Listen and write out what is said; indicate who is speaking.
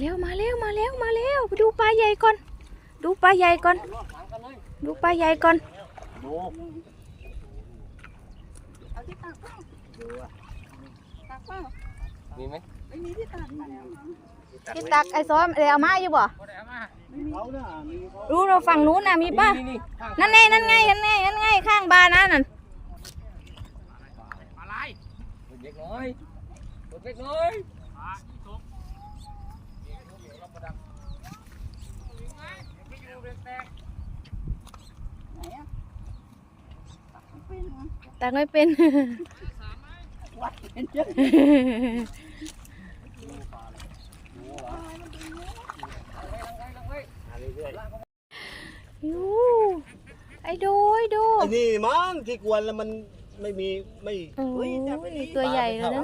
Speaker 1: แล้วมาแล้วไปดูปลาใหญ่ก่อน ดูปลาใหญ่ก่อน
Speaker 2: รอดหลังกันเลย
Speaker 1: ดูปลาใหญ่ก่อน
Speaker 2: ดู
Speaker 3: เอาที่ตักเปล่า
Speaker 2: ดูอะ
Speaker 3: ตักเปล่า
Speaker 2: มีไหม
Speaker 3: ไม่มีที่ตักมาแล้ว
Speaker 1: พี่ตักไอ้ซ้อมเดี๋ยวเอามาอยู่บ่
Speaker 2: ก็ได้เอามา
Speaker 4: เขาน่ะมีเขา
Speaker 1: รู้เราฝั่งนู้นน่ะมีป่ะ
Speaker 2: นี่นี่
Speaker 1: นั่นไงนั่นไงนั่นไงนั่นไงข้างบ้านนั่นน่ะ
Speaker 2: อะไรเด็กน้อยเด็กน้อย
Speaker 3: ไหนอะ เป็นวะ
Speaker 1: ตักไม่เป็น
Speaker 3: วัดเป็นเยอะ
Speaker 1: ยูไอ้โดยโด
Speaker 4: ไอ้นี่มั้งที่กวนแล้วมันไม่มีไม่
Speaker 1: โอ้
Speaker 4: เฮ้
Speaker 1: ย
Speaker 4: จับไปดิ
Speaker 1: ตัวใหญ่เลยนะ